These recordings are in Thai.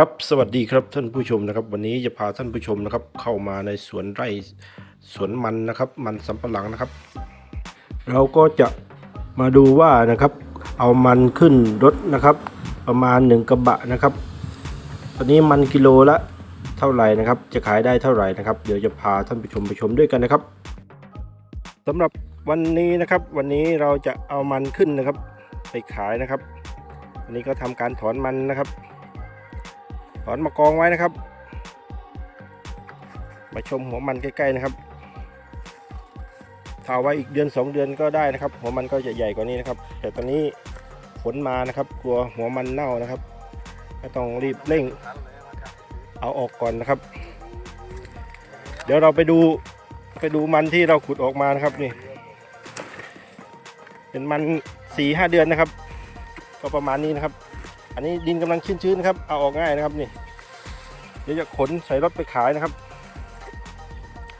ครับสวัสดีครับท่านผู้ชมนะครับ วันนี้จะพาท่านผู้ชมนะครับ เข้ามาในสวนไร่สวนมันนะครับ มันสำปะหลังนะครับ เราก็จะมาดูว่านะครับ เอามันขึ้นรถนะครับ ประมาณหนึ่งกระบะนะครับ ตอนนี้มันกิโลละเท่าไหร่นะครับ จะขายได้เท่าไหร่นะครับ เดี๋ยวจะพาท่านผู้ชมไปชมด้วยกันนะครับสำหรับวันนี้นะครับ วันนี้เราจะเอามันขึ้นนะครับ ไปขายนะครับวันนี้ก็ทำการถอนมันนะครับ ถอนมากองไว้นะครับ มาชมหัวมันใกล้ๆนะครับถ้าไว้อีกเดือน 2 เดือนก็ได้นะครับ หัวมันก็จะใหญ่กว่านี้นะครับ แต่ตอนนี้ฝนมานะครับ กลัวหัวมันเน่านะครับก็ต้องรีบเร่ง เอาออกก่อนนะครับ เดี๋ยวเราไปดูไปดูมันที่เราขุดออกมานะครับนี่ เป็นมันสี่ห้าเดือนนะครับ ก็ประมาณนี้นะครับ อันนี้ดินกำลังชื้นๆนะครับ เอาออกง่ายนะครับนี่ เดี๋ยวจะขนใส่รถไปขายนะครับ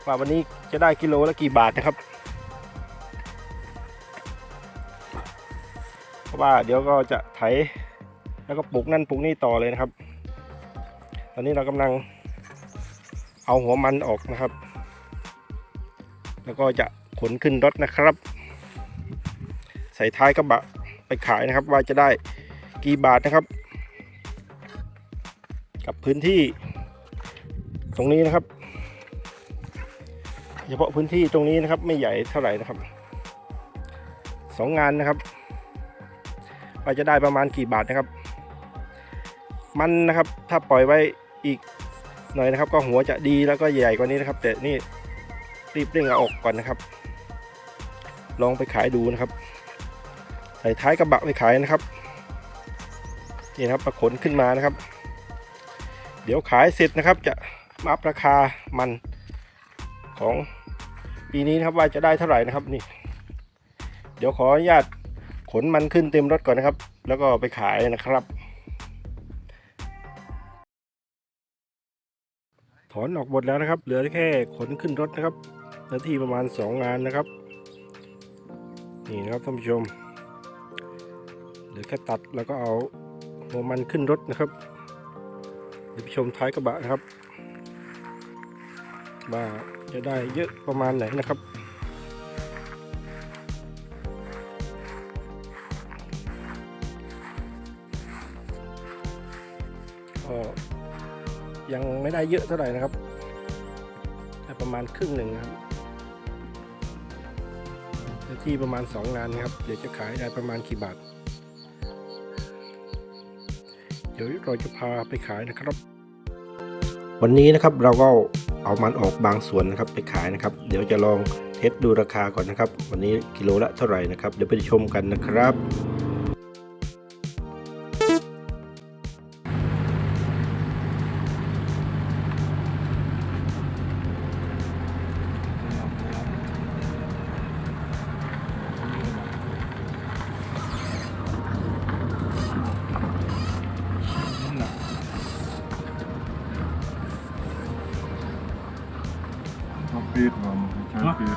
ว่าวันนี้จะได้กิโลละกี่บาทนะครับ เพราะว่าเดี๋ยวก็จะไถแล้วก็ปลูกนั่นปลูกนี่ต่อเลยนะครับ ตอนนี้เรากำลังเอาหัวมันออกนะครับ แล้วก็จะขนขึ้นรถนะครับ ใส่ท้ายกระบะไปขายนะครับว่าจะได้ กี่บาทนะครับ กับพื้นที่ ตรงนี้นะครับ เฉพาะพื้นที่ตรงนี้นะครับ ไม่ใหญ่เท่าไหร่นะครับสองงานนะครับว่าจะได้ประมาณกี่บาทนะครับ มันนะครับถ้าปล่อยไว้อีกหน่อยนะครับ ก็หัวจะดีแล้วก็ใหญ่กว่านี้นะครับ แต่นี่รีบเร่งเอาออกก่อนนะครับ ลองไปขายดูนะครับ ใส่ท้ายกระบะไปขายนะครับ นี่นะครับประขนขึ้นมานะครับ เดี๋ยวขายเสร็จนะครับ จะมาอัพราคามันของปีนี้นะครับว่าจะได้เท่าไหร่นะครับนี่ เดี๋ยวขออนุญาตขนมันขึ้นเต็มรถก่อนนะครับ แล้วก็ไปขายนะครับ ถอนออกหมดแล้วนะครับ เหลือแค่ขนขึ้นรถนะครับเนื้อที่ประมาณ 2 งานนะครับ นี่นะครับท่านผู้ชมเหลือแค่ตัดแล้วก็เอา หัวมันขึ้นรถนะครับเดี๋ยวไปชมท้ายกระบะนะครับว่าจะได้เยอะประมาณไหนนะครับก็ยังไม่ได้เยอะเท่าไหร่นะครับแต่ประมาณครึ่งหนึ่งนะครับที่ประมาณ 2 งานนะครับ เดี๋ยวจะขายได้ประมาณกี่บาท เดี๋ยวเราจะพาไปขายนะครับ วันนี้นะครับเราก็เอามันออกบางส่วนนะครับไปขายนะครับ เดี๋ยวจะลองเทสดูราคาก่อนนะครับ วันนี้กิโลละเท่าไหร่นะครับ เดี๋ยวไปชมกันนะครับ เอาปีด